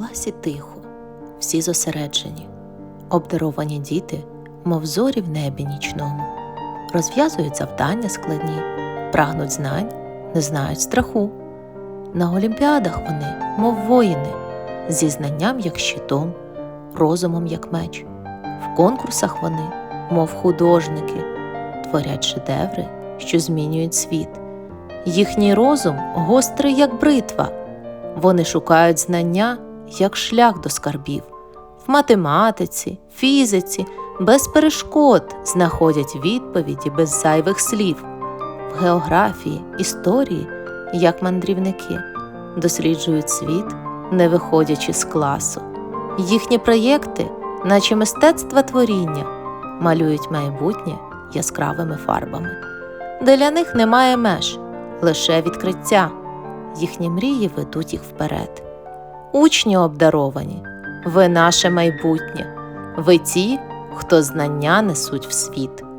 класі тихо, всі зосереджені, обдаровані діти, мов зорі в небі нічному, розв'язують завдання складні, прагнуть знань, не знають страху. На олімпіадах вони, мов воїни, зі знанням як щитом, розумом як меч. В конкурсах вони, мов художники, творять шедеври, що змінюють світ. Їхній розум гострий, як бритва. Вони шукають знання як шлях до скарбів. В математиці, фізиці, без перешкод знаходять відповіді без зайвих слів. В географії, історії, як мандрівники, досліджують світ, не виходячи з класу. Їхні проєкти, наче мистецтва творіння, малюють майбутнє яскравими фарбами. Для них немає меж, лише відкриття. Їхні мрії ведуть їх вперед. Учні обдаровані, ви наше майбутнє, ви ті, хто знання несуть в світ.